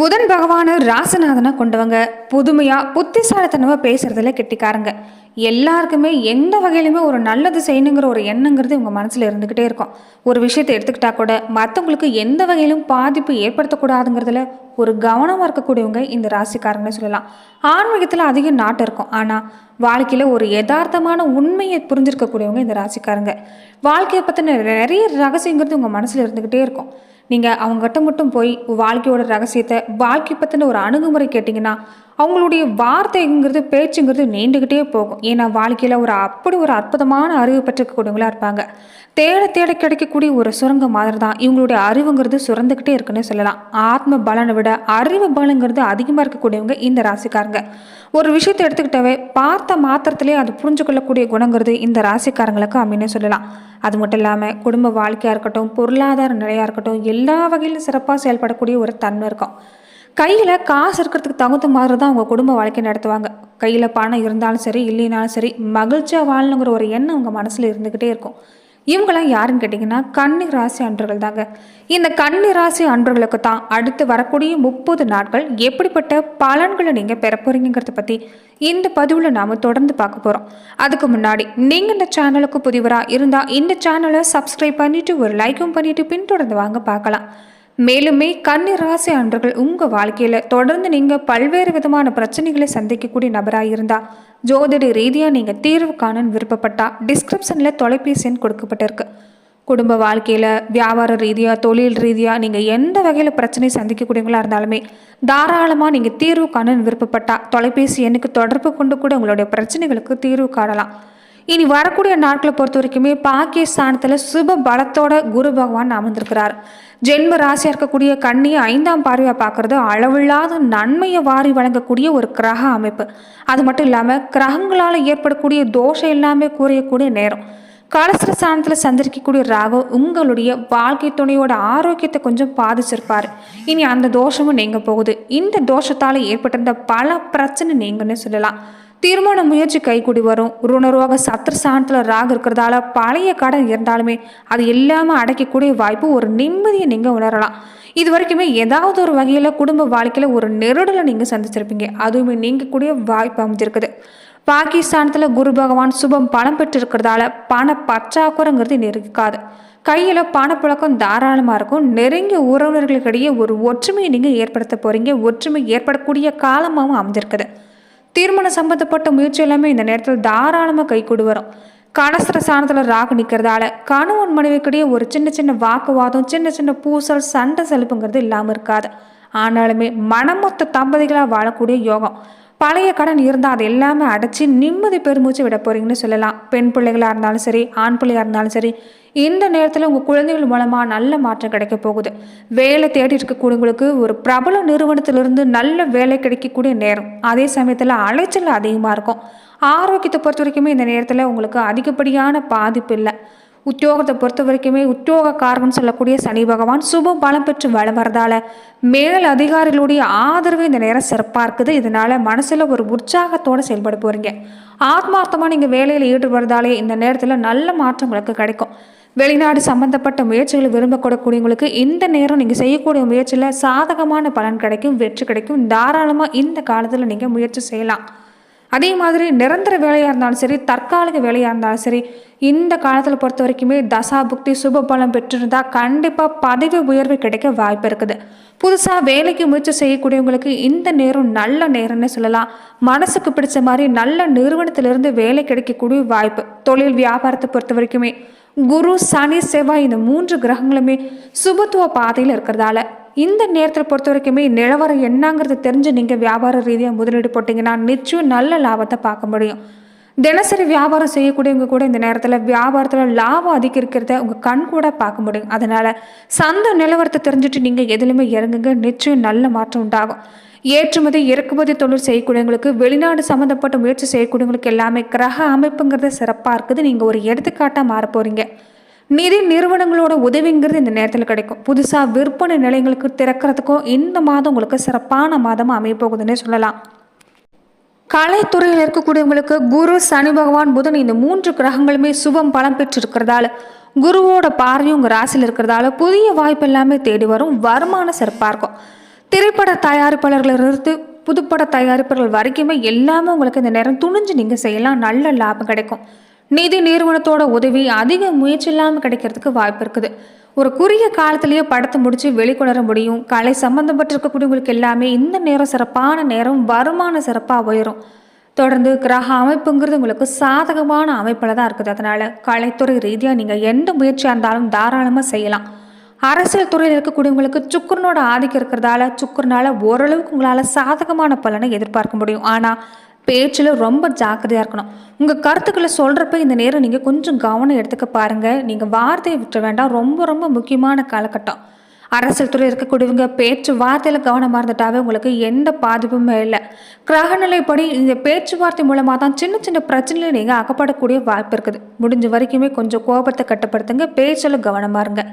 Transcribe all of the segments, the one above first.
புதன் பகவானு ராசநாதனை கொண்டவங்க. புதுமையாக புத்திசாலித்தனமாக பேசுகிறதுல கெட்டிக்காரங்க. எல்லாருக்குமே எந்த வகையிலுமே ஒரு நல்லது செய்யணுங்கிற ஒரு எண்ணங்கிறது உங்கள் மனசில் இருந்துக்கிட்டே இருக்கும். ஒரு விஷயத்தை எடுத்துக்கிட்டா கூட மற்றவங்களுக்கு எந்த வகையிலும் பாதிப்பு ஏற்படுத்தக்கூடாதுங்கிறதுல ஒரு கவனமாக இருக்கக்கூடியவங்க இந்த ராசிக்காரங்கன்னு சொல்லலாம். ஆன்மீகத்தில் அதிக நாட்டம் இருக்கும். ஆனால் வாழ்க்கையில் ஒரு யதார்த்தமான உண்மையை புரிஞ்சிருக்கக்கூடியவங்க இந்த ராசிக்காரங்க. வாழ்க்கையை பற்றின நிறைய ரகசியங்கிறது உங்கள் மனசில் இருந்துக்கிட்டே இருக்கும். நீங்கள் அவங்ககிட்ட மட்டும் போய் வாழ்க்கையோட ரகசியத்தை வாழ்க்கை பற்றின ஒரு அணுகுமுறை கேட்டிங்கன்னா அவங்களுடைய வார்த்தைங்கிறது பேச்சுங்கிறது நீண்டுக்கிட்டே போகும். ஏன்னா வாழ்க்கையில் ஒரு அப்படி ஒரு அற்புதமான அறிவு பெற்றுக்கக்கூடியவங்களா இருப்பாங்க. தேட தேட கிடைக்கக்கூடிய ஒரு சுரங்க மாதிரி தான் இவங்களுடைய அறிவுங்கிறது சுரந்துக்கிட்டே இருக்குன்னு சொல்லலாம். ஆத்ம பலனை விட அறிவு பலங்கிறது அதிகமாக இருக்கக்கூடியவங்க இந்த ராசிக்காரங்க. ஒரு விஷயத்தை எடுத்துக்கிட்டவே பார்த்த மாத்திரத்திலே அது புரிஞ்சுக்கொள்ளக்கூடிய குணங்கிறது இந்த ராசிக்காரங்களுக்கு அப்படின்னு சொல்லலாம். அது மட்டும் இல்லாமல் குடும்ப வாழ்க்கையாக இருக்கட்டும் பொருளாதார நிலையாக இருக்கட்டும் எல்லா வகையிலும் சிறப்பாக செயல்படக்கூடிய ஒரு தன்மை இருக்கும். கையில் காசு இருக்கிறதுக்கு தகுந்த மாதிரி தான் அவங்க குடும்ப வாழ்க்கை நடத்துவாங்க. கையில் பணம் இருந்தாலும் சரி இல்லைனாலும் சரி மகிழ்ச்சியாக வாழணுங்கிற ஒரு எண்ணம் அவங்க மனசில் இருந்துக்கிட்டே இருக்கும். இவங்களாம் யாருன்னு கேட்டிங்கன்னா கன்னி ராசி அன்றர்கள் தாங்க இந்த கன்னி ராசி அன்றர்களுக்கு தான் அடுத்து வரக்கூடிய முப்பது நாட்கள் எப்படிப்பட்ட பலன்களை நீங்கள் பெற போகிறீங்கிறத பற்றி இந்த பதிவில் நாம் தொடர்ந்து பார்க்க போகிறோம் அதுக்கு முன்னாடி நீங்கள் இந்த சேனலுக்கு புதிவராக இருந்தால் இந்த சேனலை சப்ஸ்கிரைப் பண்ணிவிட்டு ஒரு லைக்கும் பண்ணிவிட்டு பின்தொடர்ந்து வாங்க பார்க்கலாம். மேலுமே கன்னி ராசி அன்றர்கள் உங்கள் வாழ்க்கையில் தொடர்ந்து நீங்கள் பல்வேறு விதமான பிரச்சனைகளை சந்திக்கக்கூடிய நபராக இருந்தால் ஜோதிட ரீதியாக நீங்கள் தீர்வு காணன்னு விருப்பப்பட்டா டிஸ்கிரிப்ஷனில் தொலைபேசி எண் கொடுக்கப்பட்டிருக்கு. குடும்ப வாழ்க்கையில் வியாபார ரீதியாக தொழில் ரீதியாக நீங்கள் எந்த வகையில் பிரச்சனை சந்திக்கக்கூடியவங்களாக இருந்தாலுமே தாராளமாக நீங்கள் தீர்வு காணன்னு விருப்பப்பட்டால் தொலைபேசி எண்ணுக்கு தொடர்பு கொண்டு கூட உங்களுடைய பிரச்சனைகளுக்கு தீர்வு காணலாம். இனி வரக்கூடிய நாட்களை பொறுத்த வரைக்குமே பாகிஸ்தானத்தில் சுப பலத்தோட குரு பகவான் அமர்ந்திருக்கிறார். ஜென்ம ராசியாக இருக்கக்கூடிய கண்ணியை ஐந்தாம் பார்வையாக பார்க்கறது அளவில்லாத நன்மையை வாரி வழங்கக்கூடிய ஒரு கிரக அமைப்பு. அது மட்டும் இல்லாமல் கிரகங்களால் ஏற்படக்கூடிய தோஷம் எல்லாமே குறையக்கூடிய நேரம். கலசர ஸ்தானத்தில் சந்திரிக்கக்கூடிய ராகு உங்களுடைய வாழ்க்கை துணையோட ஆரோக்கியத்தை கொஞ்சம் பாதிச்சிருப்பார். இனி அந்த தோஷமும் நீங்க போகுது. இந்த தோஷத்தால் ஏற்பட்டிருந்த பல பிரச்சனை நீங்கன்னு சொல்லலாம். திருமண முயற்சி கைகூடி வரும். ருணரோக சத்திர சாணத்தில் ராகு இருக்கிறதால பழைய கடன் இருந்தாலுமே அது இல்லாமல் அடைக்கக்கூடிய வாய்ப்பு ஒரு நிம்மதியை நீங்கள் உணரலாம். இது வரைக்குமே ஏதாவது ஒரு வகையில் குடும்ப வாழ்க்கையில் ஒரு நெருடலை நீங்கள் சந்திச்சிருப்பீங்க. அதுவுமே நீங்கக்கூடிய வாய்ப்பு அமைஞ்சிருக்குது. பாகிஸ்தானத்தில் குரு பகவான் சுபம் பணம் பெற்றிருக்கிறதால பண பற்றாக்குறைங்கிறது நெருக்காது கையில் பணப்புழக்கம் தாராளமாக இருக்கும். நெருங்கிய உறவினர்களுக்கிடையே ஒரு ஒற்றுமையை நீங்கள் ஏற்படுத்த போகிறீங்க ஒற்றுமை ஏற்படக்கூடிய காலமாகவும் அமைஞ்சிருக்குது. திருமணம் சம்பந்தப்பட்ட முயற்சி எல்லாமே இந்த நேரத்தில் தாராளமாக கைகூடி வரும் கலசர சாணத்தில் ராகு நிற்கிறதால கணவன் மனைவிக்கிடையே ஒரு சின்ன சின்ன வாக்குவாதம் சின்ன சின்ன பூசல் சண்டை செலுப்புங்கிறது இல்லாமல் இருக்காது. ஆனாலுமே மனமொத்த தம்பதிகளாக வாழக்கூடிய யோகம். பழைய கடன் இருந்தால் அது எல்லாமே அடைச்சி நிம்மதி பெருமூச்சு விட போறீங்கன்னு சொல்லலாம். பெண் பிள்ளைகளாக இருந்தாலும் சரி ஆண் பிள்ளையாக இருந்தாலும் சரி இந்த நேரத்தில் உங்கள் குழந்தைகள் மூலமாக நல்ல மாற்றம் கிடைக்க போகுது. வேலை தேடி இருக்கக்கூடியவங்களுக்கு ஒரு பிரபல நிறுவனத்திலிருந்து நல்ல வேலை கிடைக்கக்கூடிய நேரம். அதே சமயத்தில் அலைச்சல் அதிகமாக இருக்கும். ஆரோக்கியத்தை பொறுத்த வரைக்குமே இந்த நேரத்தில் உங்களுக்கு அதிகப்படியான பாதிப்பு இல்லை. உத்தியோகத்தை பொறுத்த வரைக்குமே உத்தியோக உத்தியோகக்காரகன் சொல்லக்கூடிய சனி பகவான் சுப பலம் பெற்று வளம் வரதால மேல் அதிகாரிகளுடைய ஆதரவு இந்த நேரம் சிறப்பாக இருக்குது. இதனால மனசில் ஒரு உற்சாகத்தோடு செயல்பட போகிறீங்க ஆத்மார்த்தமாக நீங்கள் வேலையில் ஈடுபடுறதாலே இந்த நேரத்தில் நல்ல மாற்றம் உங்களுக்கு கிடைக்கும். வெளிநாடு சம்பந்தப்பட்ட முயற்சிகளை விரும்பக்கூடக்கூடியவங்களுக்கு இந்த நேரம் நீங்கள் செய்யக்கூடிய முயற்சியில் சாதகமான பலன் கிடைக்கும் வெற்றி கிடைக்கும். தாராளமாக இந்த காலத்தில் நீங்கள் முயற்சி செய்யலாம். அதே மாதிரி நிரந்தர வேலையாக இருந்தாலும் சரி தற்காலிக வேலையாக இருந்தாலும் சரி இந்த காலத்தில் பொறுத்த வரைக்குமே தசா புக்தி சுப பலம் பெற்றிருந்தால் கண்டிப்பாக பதவி உயர்வு கிடைக்க வாய்ப்பு இருக்குது. புதுசாக வேலைக்கு முயற்சி செய்யக்கூடியவங்களுக்கு இந்த நேரம் நல்ல நேரம்னு சொல்லலாம். மனசுக்கு பிடிச்ச மாதிரி நல்ல நிறுவனத்திலிருந்து வேலை கிடைக்கக்கூடிய வாய்ப்பு. தொழில் வியாபாரத்தை பொறுத்த வரைக்குமே குரு சனி செவ்வாய் இந்த மூன்று கிரகங்களுமே சுபத்துவ பாதையில் இருக்கிறதால இந்த நேரத்தில் பொறுத்த வரைக்குமே நிலவரம் என்னங்கிறது தெரிஞ்சு நீங்கள் வியாபார ரீதியாக முதலீடு போட்டிங்கன்னா நிச்சயம் நல்ல லாபத்தை பார்க்க முடியும். தினசரி வியாபாரம் செய்யக்கூடியவங்க கூட இந்த நேரத்தில் வியாபாரத்தில் லாபம் அதிகரிக்கிறத உங்கள் கண் கூட பார்க்க முடியும். அதனால் சந்த நிலவரத்தை தெரிஞ்சுட்டு நீங்கள் எதுலையுமே இறங்குங்க. நிச்சயம் நல்ல மாற்றம் உண்டாகும். ஏற்றுமதி இறக்குமதி தொழில் செய்யக்கூடியவங்களுக்கு வெளிநாடு சம்மந்தப்பட்ட முயற்சி செய்யக்கூடியவங்களுக்கு எல்லாமே கிரக அமைப்புங்கிறது சிறப்பாக இருக்குது. நீங்கள் ஒரு எடுத்துக்காட்டாக மாற போகிறீங்க நிதி நிறுவனங்களோட உதவிங்கிறது இந்த நேரத்தில் கிடைக்கும். புதுசாக விற்பனை நிலையங்களுக்கு திறக்கிறதுக்கும் இந்த மாதம் உங்களுக்கு சிறப்பான மாதமாக அமையப்போகுதுன்னே சொல்லலாம். கலைத்துறையில் இருக்கக்கூடியவங்களுக்கு குரு சனி பகவான் புதன் இந்த மூன்று கிரகங்களுமே சுபம் பலம் பெற்றிருக்கிறதால குருவோட பார்வையும் உங்கள் ராசியில் இருக்கிறதால புதிய வாய்ப்பு எல்லாமே தேடி வரும். வருமானம் சிறப்பாக இருக்கும். திரைப்பட தயாரிப்பாளர்களிலிருந்து புதுப்பட தயாரிப்பாளர்கள் வரைக்குமே எல்லாமே உங்களுக்கு இந்த நேரம் துணிஞ்சு நீங்கள் செய்யலாம். நல்ல லாபம் கிடைக்கும். நிதி நிறுவனத்தோட உதவி அதிக முயற்சி இல்லாமல் கிடைக்கிறதுக்கு வாய்ப்பு இருக்குது. ஒரு குறுகிய காலத்திலேயே படத்தை முடித்து வெளிக்கொணர முடியும். கலை சம்மந்தப்பட்டிருக்கக்கூடியவங்களுக்கு எல்லாமே இந்த நேரம் சிறப்பான நேரம் வருமானம் சிறப்பாக உயரும். தொடர்ந்து கிரக அமைப்புங்கிறது உங்களுக்கு சாதகமான அமைப்பில் தான் இருக்குது. அதனால் கலைத்துறை ரீதியாக நீங்கள் எந்த முயற்சியாக இருந்தாலும் தாராளமாக செய்யலாம். அரசியல் துறையில் இருக்கக்கூடியவங்களுக்கு சுக்கரனோட ஆதிக்கம் இருக்கிறதால சுக்கரனால ஓரளவுக்கு உங்களால் சாதகமான பலனை எதிர்பார்க்க முடியும். ஆனால் பேச்சில் ரொம்ப ஜாக்கிரதையாக இருக்கணும். உங்கள் கருத்துக்களை சொல்கிறப்ப இந்த நேரம் நீங்கள் கொஞ்சம் கவனம் எடுத்துக்க பாருங்கள் நீங்கள் வார்த்தையை விட்டுற வேண்டாம். ரொம்ப ரொம்ப முக்கியமான காலகட்டம். அரசியல் துறை இருக்கக்கூடியவங்க பேச்சு வார்த்தையில் கவனமாக இருந்துட்டாவே உங்களுக்கு எந்த பாதிப்புமே இல்லை. கிரகநிலைப்படி இந்த பேச்சுவார்த்தை மூலமாக தான் சின்ன சின்ன பிரச்சனையில் நீங்கள் அகப்படக்கூடிய வாய்ப்பு இருக்குது. முடிஞ்ச வரைக்குமே கொஞ்சம் கோபத்தை கட்டுப்படுத்துங்க. பேச்சில் கவனமாக இருங்க.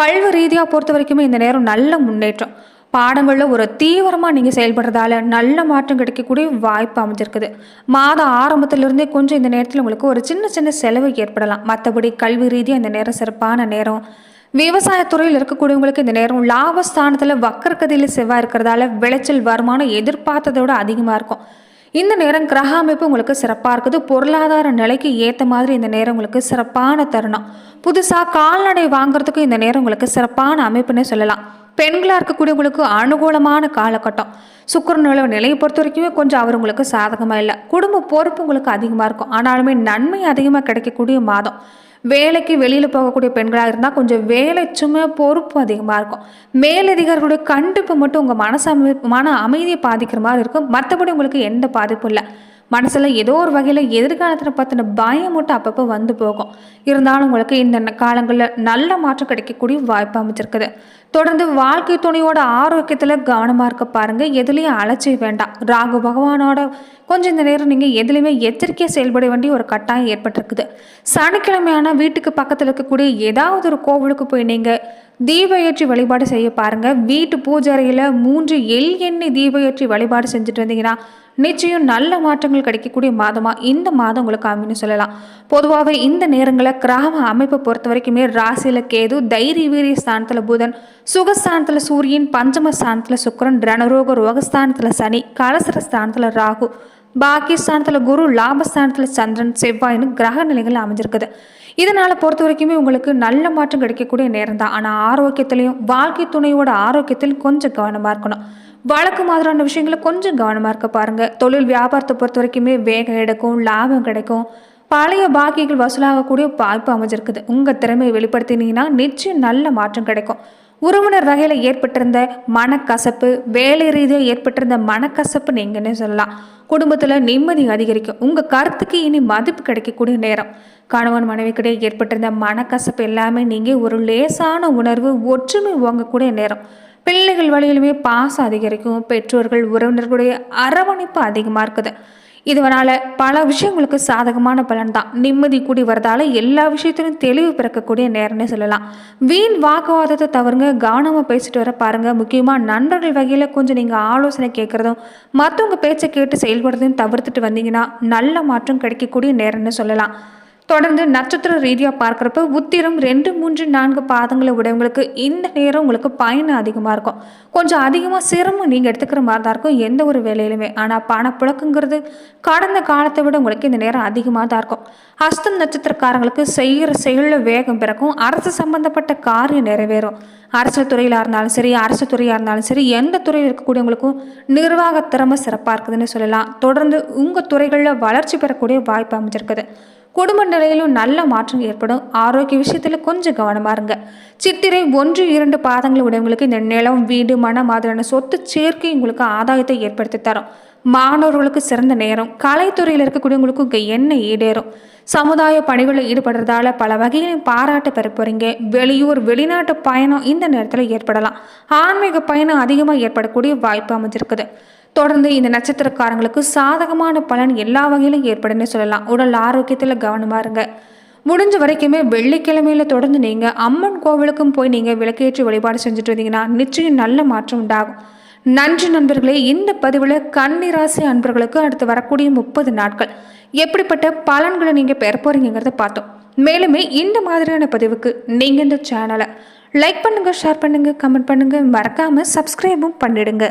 கல்வி ரீதியாக பொறுத்த வரைக்குமே இந்த நேரம் நல்ல முன்னேற்றம். பாடங்களில் ஒரு தீவிரமாக நீங்கள் செயல்படுறதால நல்ல மாற்றம் கிடைக்கக்கூடிய வாய்ப்பு அமைஞ்சிருக்குது. மாதம் ஆரம்பத்திலிருந்தே கொஞ்சம் இந்த நேரத்தில் உங்களுக்கு ஒரு சின்ன சின்ன செலவு ஏற்படலாம். மற்றபடி கல்வி ரீதியாக இந்த நேரம் சிறப்பான நேரம். விவசாயத்துறையில் இருக்கக்கூடியவங்களுக்கு இந்த நேரம் லாபஸ்தானத்தில் வக்கரக்கதியில் செவ்வாய் இருக்கிறதால விளைச்சல் வருமானம் எதிர்பார்த்ததை விட அதிகமாக இருக்கும். இந்த நேரம் கிரக அமைப்பு உங்களுக்கு சிறப்பாக இருக்குது. பொருளாதார நிலைக்கு ஏற்ற மாதிரி இந்த நேரம் உங்களுக்கு சிறப்பான தருணம். புதுசாக கால்நடை வாங்குறதுக்கு இந்த நேரம் உங்களுக்கு சிறப்பான அமைப்புன்னே சொல்லலாம். பெண்களாக இருக்கக்கூடியவங்களுக்கு அனுகூலமான காலகட்டம். சுக்கரனோட நிலையை பொறுத்த வரைக்குமே கொஞ்சம் அவர் உங்களுக்கு சாதகமாக இல்லை. குடும்ப பொறுப்பு உங்களுக்கு அதிகமாக இருக்கும். ஆனாலுமே நன்மை அதிகமாக கிடைக்கக்கூடிய மாதம். வேலைக்கு வெளியில் போகக்கூடிய பெண்களாக இருந்தால் கொஞ்சம் வேலை சுமை பொறுப்பு அதிகமாக இருக்கும். மேலதிகாரிகளுடைய கண்டிப்பு மட்டும் உங்கள் மனசு மன அமைதியை பாதிக்கிற மாதிரி இருக்கும். மற்றபடி உங்களுக்கு எந்த பாதிப்பும் இல்லை. மனசில் ஏதோ ஒரு வகையில் எதிர்காலத்தில் பார்த்தின பயம் மட்டும் அப்பப்போ வந்து போகும். இருந்தாலும் உங்களுக்கு இந்த காலங்களில் நல்ல மாற்றம் கிடைக்கக்கூடிய வாய்ப்பு அமைச்சிருக்குது தொடர்ந்து வாழ்க்கை துணையோட ஆரோக்கியத்தில் கவனமாக இருக்க பாருங்கள் எதுலேயும் அலட்சி வேண்டாம். ராகு பகவானோட கொஞ்சம் இந்த நேரம் நீங்கள் எதுலேயுமே எச்சரிக்கையாக செயல்பட வேண்டிய ஒரு கட்டாயம் ஏற்பட்டிருக்குது. சனிக்கிழமையான வீட்டுக்கு பக்கத்தில் இருக்கக்கூடிய ஏதாவது ஒரு கோவிலுக்கு போய் நீங்கள் தீபயற்றி வழிபாடு செய்ய பாருங்கள் வீட்டு பூஜாரியில் மூன்று எல் எண்ணெய் தீபயற்றி வழிபாடு செஞ்சுட்டு இருந்தீங்கன்னா நிச்சயம் நல்ல மாற்றங்கள் கிடைக்கக்கூடிய மாதமாக இந்த மாதம் உங்களுக்கு அமைன்னு சொல்லலாம். பொதுவாகவே இந்த நேரங்களில் கிராம அமைப்பை பொறுத்த வரைக்குமே ராசியில் கேது தைரிய வீரிய ஸ்தானத்தில் புதன் சுகஸ்தானத்தில் சூரியன் பஞ்சம ஸ்தானத்தில் சுக்கரன் ரணரோக ரோகஸ்தானத்தில் சனி கலசர ஸ்தானத்தில் ராகு பாக்கியஸ்தானத்தில் குரு லாபஸ்தானத்தில் சந்திரன் செவ்வாயின்னு கிரக நிலைகள் அமைஞ்சிருக்குது. இதனால் பொறுத்த வரைக்குமே உங்களுக்கு நல்ல மாற்றம் கிடைக்கக்கூடிய நேரம் தான். ஆனால் ஆரோக்கியத்திலையும் வாழ்க்கை துணையோட ஆரோக்கியத்தில் கொஞ்சம் கவனமாக இருக்கணும். வழக்கு மாதிரியான விஷயங்களை கொஞ்சம் கவனமாக இருக்க பாருங்கள் தொழில் வியாபாரத்தை பொறுத்த வரைக்குமே வேகம் எடுக்கும் லாபம் கிடைக்கும். பழைய பாக்கிகள் வசூலாகக்கூடிய வாய்ப்பு அமைஞ்சிருக்குது. உங்கள் திறமையை வெளிப்படுத்தினீங்கன்னா நிச்சயம் நல்ல மாற்றம் கிடைக்கும். உறவினர் வகையில் ஏற்பட்டிருந்த மனக்கசப்பு வேலை ரீதியாக ஏற்பட்டிருந்த மனக்கசப்பு நீங்கன்னு சொல்லலாம். குடும்பத்தில் நிம்மதி அதிகரிக்கும். உங்கள் கருத்துக்கு இனி மதிப்பு கிடைக்கக்கூடிய நேரம். கணவன் மனைவிக்கிடையே ஏற்பட்டிருந்த மனக்கசப்பு எல்லாமே நீங்கள் ஒரு லேசான உணர்வு ஒற்றுமை வாங்கக்கூடிய நேரம். பிள்ளைகள் வழியிலுமே பாசம் அதிகரிக்கும். பெற்றோர்கள் உறவினர்களுடைய அரவணைப்பு அதிகமாக இருக்குது. இதனால் பல விஷயங்களுக்கு சாதகமான பலன் தான் நிம்மதி கூடி வரதால எல்லா விஷயத்திலும் தெளிவு பிறக்கக்கூடிய நேரம்னே சொல்லலாம். வீண் வாக்குவாதத்தை தவறுங்க கவனமாக பேசிட்டு வர பாருங்கள் முக்கியமாக நண்பர்கள் வகையில் கொஞ்சம் நீங்கள் ஆலோசனை கேட்குறதும் மற்றவங்க பேச்சை கேட்டு செயல்படுறதையும் தவிர்த்துட்டு வந்தீங்கன்னா நல்ல மாற்றம் கிடைக்கக்கூடிய நேரம்னு சொல்லலாம். தொடர்ந்து நட்சத்திர ரீதியாக பார்க்குறப்ப உத்திரம் ரெண்டு மூன்று நான்கு பாதங்களை உடையவங்களுக்கு இந்த நேரம் உங்களுக்கு பயணம் அதிகமாக இருக்கும். கொஞ்சம் அதிகமாக சிரமம் நீங்கள் எடுத்துக்கிற மாதிரி தான் இருக்கும் எந்த ஒரு வேலையிலுமே. ஆனால் பணப்புழக்கங்கிறது கடந்த காலத்தை விட உங்களுக்கு இந்த நேரம் அதிகமாக தான் இருக்கும். அஸ்தம் நட்சத்திரக்காரங்களுக்கு செய்கிற செயலில் வேகம் பிறக்கும் அரசு சம்பந்தப்பட்ட காரியம் நிறைவேறும். அரசு துறையிலாக இருந்தாலும் சரி அரசு துறையாக இருந்தாலும் சரி எந்த துறையில் இருக்கக்கூடியவங்களுக்கும் நிர்வாக திறமை சிறப்பாக இருக்குதுன்னு சொல்லலாம். தொடர்ந்து உங்கள் துறைகளில் வளர்ச்சி பெறக்கூடிய வாய்ப்பு அமைஞ்சிருக்குது. குடும்ப நிலையிலும் நல்ல மாற்றம் ஏற்படும். ஆரோக்கிய விஷயத்தில் கொஞ்சம் கவனமாக இருங்க. சித்திரை ஒன்று இரண்டு பாதங்கள் உடையவங்களுக்கு இந்த நிலம் வீடு மன மாதிரியான சொத்து சேர்க்கை உங்களுக்கு ஆதாயத்தை ஏற்படுத்தி தரும். மாணவர்களுக்கு சிறந்த நேரம். கலைத்துறையில் இருக்கக்கூடியவங்களுக்கும் இங்கே என்ன ஈடேறும். சமுதாய பணிகளில் ஈடுபடுறதால பல வகையிலும் பாராட்டு பெற போகிறீங்க வெளியூர் வெளிநாட்டு பயணம் இந்த நேரத்தில் ஏற்படலாம். ஆன்மீக பயணம் அதிகமாக ஏற்படக்கூடிய வாய்ப்பு அமைஞ்சிருக்குது. தொடர்ந்து இந்த நட்சத்திரக்காரங்களுக்கு சாதகமான பலன் எல்லா வகையிலும் ஏற்படுன்னு சொல்லலாம். உடல் ஆரோக்கியத்தில் கவனமாக இருங்க. முடிஞ்ச வரைக்குமே வெள்ளிக்கிழமையில தொடர்ந்து நீங்கள் அம்மன் கோவிலுக்கும் போய் நீங்கள் விளக்கேற்றி வழிபாடு செஞ்சுட்டு வந்தீங்கன்னா நிச்சயம் நல்ல மாற்றம் உண்டாகும். நன்றி நண்பர்களே இந்த பதிவில் கன்னிராசி அன்பர்களுக்கு அடுத்து வரக்கூடிய முப்பது நாட்கள் எப்படிப்பட்ட பலன்களை நீங்கள் பெற போறீங்கிறத பார்த்தோம். மேலுமே இந்த மாதிரியான பதிவுக்கு நீங்கள் இந்த சேனலை லைக் பண்ணுங்கள் ஷேர் பண்ணுங்கள் கமெண்ட் பண்ணுங்கள் மறக்காமல் சப்ஸ்கிரைபும் பண்ணிடுங்க.